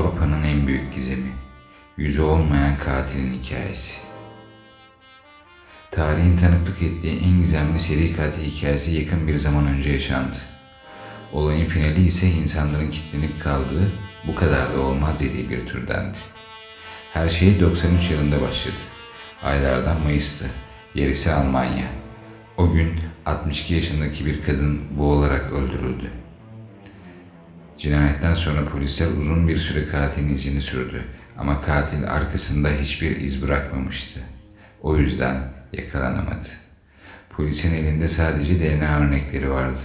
Avrupa'nın en büyük gizemi. Yüzü olmayan katilin hikayesi. Tarihin tanıklık ettiği en gizemli seri katil hikayesi yakın bir zaman önce yaşandı. Olayın finali ise insanların kilitlenip kaldığı, bu kadar da olmaz dediği bir türdendi. Her şey 93 yılında başladı. Aylardan Mayıs'tı. Yerisi Almanya. O gün 62 yaşındaki bir kadın boğularak öldürüldü. Cinayetten sonra polisler uzun bir süre katilin izini sürdü ama katil arkasında hiçbir iz bırakmamıştı. O yüzden yakalanamadı. Polisin elinde sadece DNA örnekleri vardı.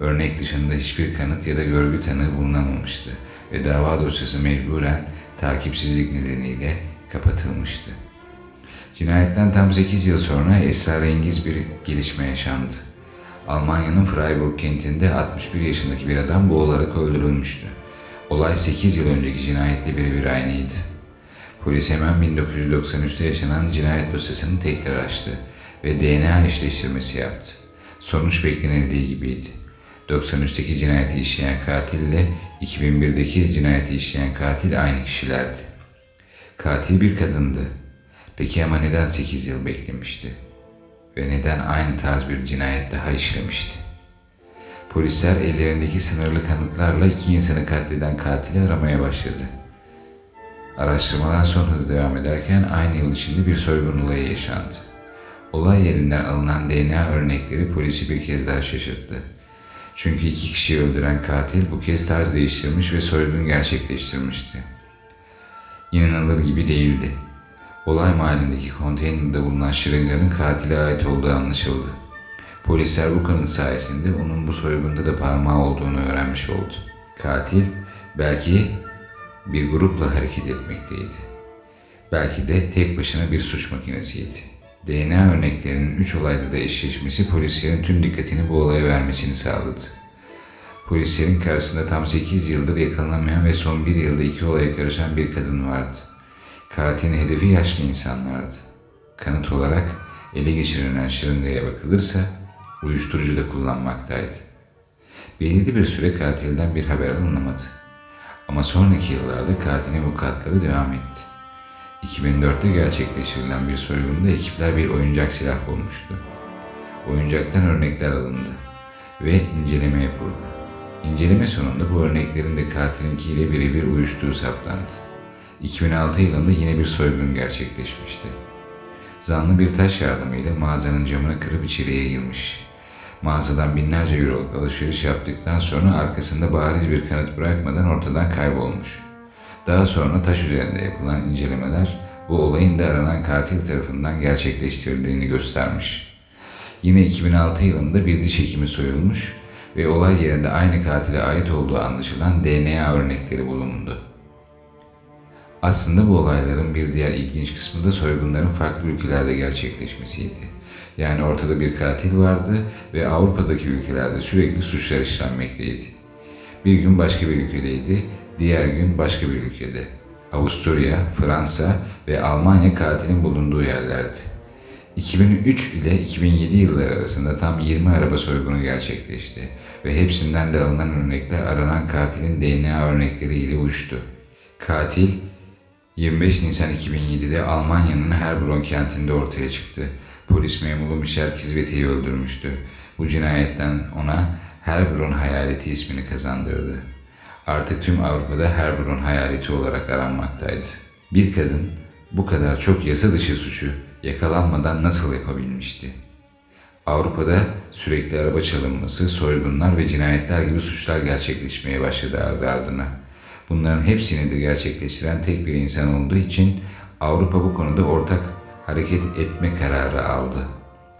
Örnek dışında hiçbir kanıt ya da görgü tanığı bulunamamıştı ve dava dosyası mecburen takipsizlik nedeniyle kapatılmıştı. Cinayetten tam 8 yıl sonra esrarengiz bir gelişme yaşandı. Almanya'nın Freiburg kentinde 61 yaşındaki bir adam boğularak öldürülmüştü. Olay 8 yıl önceki cinayetle birebir aynıydı. Polis hemen 1993'te yaşanan cinayet dosyasını tekrar açtı ve DNA eşleştirmesi yaptı. Sonuç beklenildiği gibiydi. 93'teki cinayeti işleyen katille 2001'deki cinayeti işleyen katil aynı kişilerdi. Katil bir kadındı. Peki ama neden 8 yıl beklemişti? Ve neden aynı tarz bir cinayet daha işlemişti? Polisler ellerindeki sınırlı kanıtlarla iki insanı katleden katili aramaya başladı. Araştırmalar son hız devam ederken aynı yıl içinde bir soygun olayı yaşandı. Olay yerinden alınan DNA örnekleri polisi bir kez daha şaşırttı. Çünkü iki kişiyi öldüren katil bu kez tarz değiştirmiş ve soygun gerçekleştirmişti. İnanılır gibi değildi. Olay mahallindeki konteynerde bulunan şırınganın katile ait olduğu anlaşıldı. Polisler bu kanıt sayesinde onun bu soygunda da parmağı olduğunu öğrenmiş oldu. Katil belki bir grupla hareket etmekteydi. Belki de tek başına bir suç makinesiydi. DNA örneklerinin üç olayda da eşleşmesi polislerin tüm dikkatini bu olaya vermesini sağladı. Polislerin karşısında tam 8 yıldır yakalanamayan ve son bir yılda iki olaya karışan bir kadın vardı. Katilin hedefi yaşlı insanlardı. Kanıt olarak ele geçirilen şırıngaya bakılırsa uyuşturucu da kullanmaktaydı. Belirli bir süre katilden bir haber alınamadı. Ama sonraki yıllarda katilin vukuatları devam etti. 2004'te gerçekleştirilen bir soygunda ekipler bir oyuncak silah bulmuştu. Oyuncaktan örnekler alındı ve inceleme yapıldı. İnceleme sonunda bu örneklerin de katilinkiyle birebir uyuştuğu saptandı. 2006 yılında yine bir soygun gerçekleşmişti. Zanlı bir taş yardımıyla mağazanın camını kırıp içeriye girmiş. Mağazadan binlerce euroluk alışveriş yaptıktan sonra arkasında bariz bir kanıt bırakmadan ortadan kaybolmuş. Daha sonra taş üzerinde yapılan incelemeler bu olayın da aranan katil tarafından gerçekleştirildiğini göstermiş. Yine 2006 yılında bir diş hekimi soyulmuş ve olay yerinde aynı katile ait olduğu anlaşılan DNA örnekleri bulundu. Aslında bu olayların bir diğer ilginç kısmı da soygunların farklı ülkelerde gerçekleşmesiydi. Yani ortada bir katil vardı ve Avrupa'daki ülkelerde sürekli suçlar işlenmekteydi. Bir gün başka bir ülkedeydi, diğer gün başka bir ülkede. Avusturya, Fransa ve Almanya katilin bulunduğu yerlerdi. 2003 ile 2007 yılları arasında tam 20 araba soygunu gerçekleşti ve hepsinden de alınan örnekler aranan katilin DNA örnekleri ile uyuştu. Katil 25 Nisan 2007'de Almanya'nın Heilbronn kentinde ortaya çıktı. Polis memuru Michel Kizveti'yi öldürmüştü. Bu cinayetten ona Heilbronn hayaleti ismini kazandırdı. Artık tüm Avrupa'da Heilbronn hayaleti olarak aranmaktaydı. Bir kadın bu kadar çok yasa dışı suçu yakalanmadan nasıl yapabilmişti? Avrupa'da sürekli araba çalınması, soygunlar ve cinayetler gibi suçlar gerçekleşmeye başladı ardı ardına. Bunların hepsini de gerçekleştiren tek bir insan olduğu için Avrupa bu konuda ortak hareket etme kararı aldı.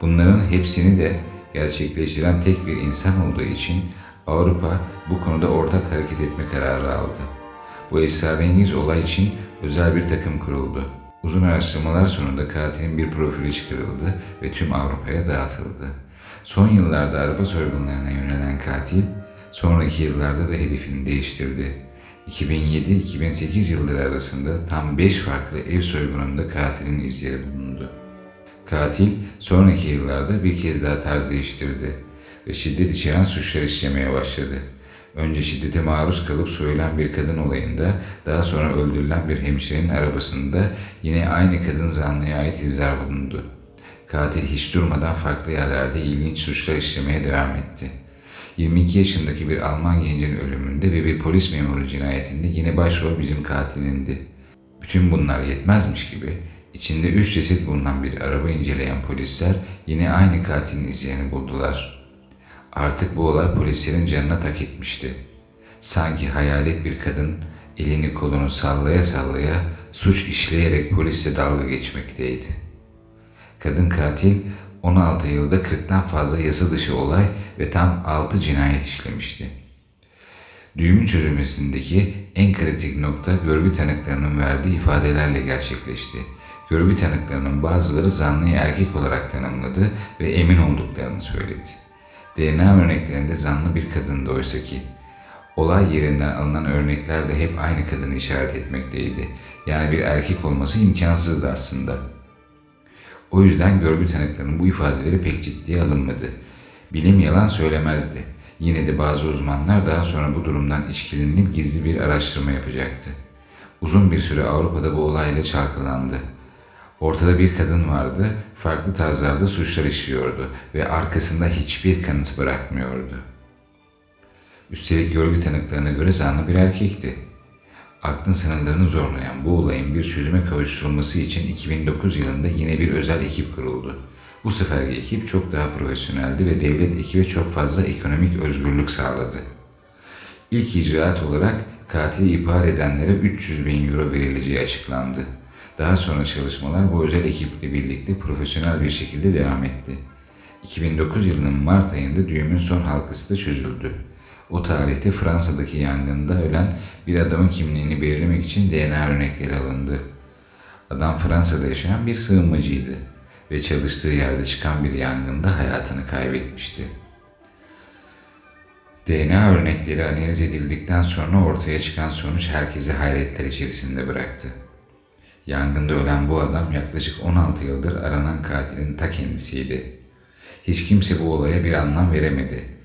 Bunların hepsini de gerçekleştiren tek bir insan olduğu için Avrupa bu konuda ortak hareket etme kararı aldı. Bu esrarengiz olay için özel bir takım kuruldu. Uzun araştırmalar sonunda katilin bir profili çıkarıldı ve tüm Avrupa'ya dağıtıldı. Son yıllarda araba soygunlarına yönelen katil, sonraki yıllarda da hedefini değiştirdi. 2007-2008 yılları arasında tam 5 farklı ev soygununda katilin izleri bulundu. Katil sonraki yıllarda bir kez daha tarz değiştirdi ve şiddet içeren suçlar işlemeye başladı. Önce şiddete maruz kalıp soyulan bir kadın olayında, daha sonra öldürülen bir hemşirenin arabasında yine aynı kadın zanlıya ait izler bulundu. Katil hiç durmadan farklı yerlerde ilginç suçlar işlemeye devam etti. 22 yaşındaki bir Alman gencin ölümünde ve bir polis memuru cinayetinde yine başrol bizim katilindi. Bütün bunlar yetmezmiş gibi içinde üç ceset bulunan bir araba inceleyen polisler yine aynı katilin izlerini buldular. Artık bu olay polislerin canına tak etmişti. Sanki hayalet bir kadın elini kolunu sallaya sallaya suç işleyerek polisle dalga geçmekteydi. Kadın katil 16 yılda 40'tan fazla yasa dışı olay ve tam 6 cinayet işlemişti. Düğümün çözülmesindeki en kritik nokta görgü tanıklarının verdiği ifadelerle gerçekleşti. Görgü tanıklarının bazıları zanlıyı erkek olarak tanımladı ve emin olduklarını söyledi. DNA örneklerinde zanlı bir kadındı oysa ki. Olay yerinden alınan örnekler de hep aynı kadını işaret etmekteydi. Yani bir erkek olması imkansızdı aslında. O yüzden görgü tanıklarının bu ifadeleri pek ciddiye alınmadı. Bilim yalan söylemezdi. Yine de bazı uzmanlar daha sonra bu durumdan içkilenip gizli bir araştırma yapacaktı. Uzun bir süre Avrupa'da bu olayla çalkalandı. Ortada bir kadın vardı, farklı tarzlarda suçlar işliyordu ve arkasında hiçbir kanıt bırakmıyordu. Üstelik görgü tanıklarına göre zanlı bir erkekti. Aklın sınırlarını zorlayan bu olayın bir çözüme kavuşturulması için 2009 yılında yine bir özel ekip kuruldu. Bu seferki ekip çok daha profesyoneldi ve devlet ekibe çok fazla ekonomik özgürlük sağladı. İlk icraat olarak katili ihbar edenlere 300 bin euro verileceği açıklandı. Daha sonra çalışmalar bu özel ekiple birlikte profesyonel bir şekilde devam etti. 2009 yılının Mart ayında düğümün son halkası da çözüldü. O tarihte Fransa'daki yangında ölen bir adamın kimliğini belirlemek için DNA örnekleri alındı. Adam Fransa'da yaşayan bir sığınmacıydı ve çalıştığı yerde çıkan bir yangında hayatını kaybetmişti. DNA örnekleri analiz edildikten sonra ortaya çıkan sonuç herkesi hayretler içerisinde bıraktı. Yangında ölen bu adam yaklaşık 16 yıldır aranan katilin ta kendisiydi. Hiç kimse bu olaya bir anlam veremedi.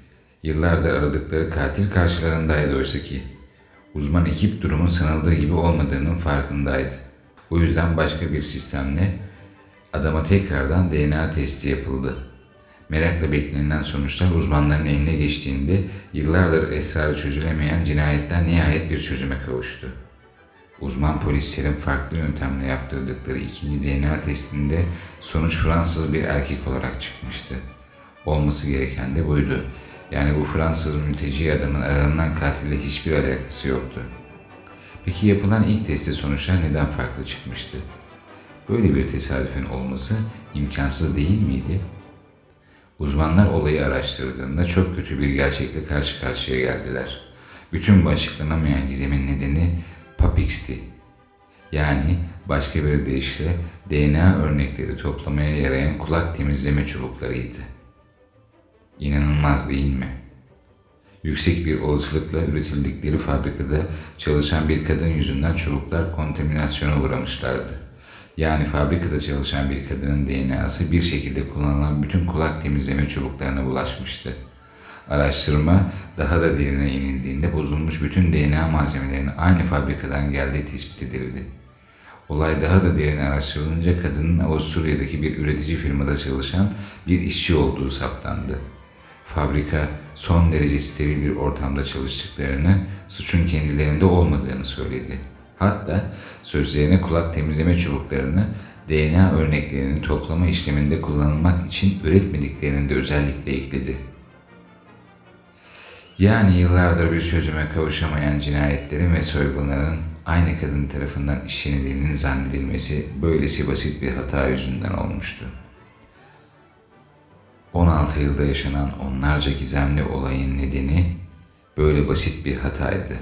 Yıllardır aradıkları katil karşılarındaydı oysa ki. Uzman ekip durumun sanıldığı gibi olmadığının farkındaydı. Bu yüzden başka bir sistemle adama tekrardan DNA testi yapıldı. Merakla beklenilen sonuçlar uzmanların eline geçtiğinde yıllardır esrarı çözülemeyen cinayetler nihayet bir çözüme kavuştu. Uzman polislerin farklı yöntemle yaptırdıkları ikinci DNA testinde sonuç Fransız bir erkek olarak çıkmıştı. Olması gereken de buydu. Yani bu Fransız mülteci adamın aranan katille hiçbir alakası yoktu. Peki yapılan ilk testi sonuçlar neden farklı çıkmıştı? Böyle bir tesadüfün olması imkansız değil miydi? Uzmanlar olayı araştırdığında çok kötü bir gerçekle karşı karşıya geldiler. Bütün bu açıklanamayan gizemin nedeni Papix'ti. Yani başka bir deyişle DNA örnekleri toplamaya yarayan kulak temizleme çubuklarıydı. İnanılmaz değil mi? Yüksek bir olasılıkla üretildikleri fabrikada çalışan bir kadın yüzünden çubuklar kontaminasyona uğramışlardı. Yani fabrikada çalışan bir kadının DNA'sı bir şekilde kullanılan bütün kulak temizleme çubuklarına bulaşmıştı. Araştırma daha da derine inildiğinde bozulmuş bütün DNA malzemelerinin aynı fabrikadan geldiği tespit edildi. Olay daha da derine araştırılınca kadının Avusturya'daki bir üretici firmada çalışan bir işçi olduğu saptandı. Fabrika son derece steril bir ortamda çalıştıklarını, suçun kendilerinde olmadığını söyledi. Hatta sözlerine kulak temizleme çubuklarını DNA örneklerinin toplama işleminde kullanılmak için üretmediklerini de özellikle ekledi. Yani yıllardır bir çözüme kavuşamayan cinayetlerin ve soygunların aynı kadın tarafından işlenildiğinin zannedilmesi böylesi basit bir hata yüzünden olmuştu. 16 yılda yaşanan onlarca gizemli olayın nedeni böyle basit bir hataydı.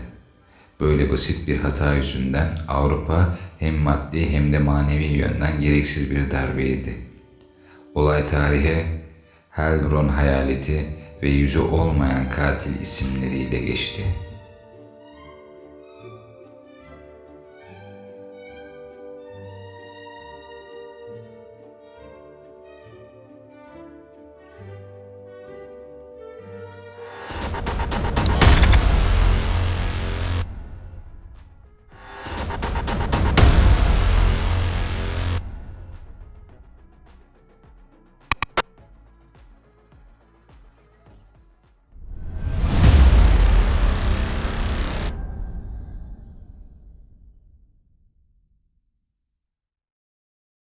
Böyle basit bir hata yüzünden Avrupa hem maddi hem de manevi yönden gereksiz bir darbeydi. Olay tarihe Helbron hayaleti ve yüzü olmayan katil isimleriyle geçti.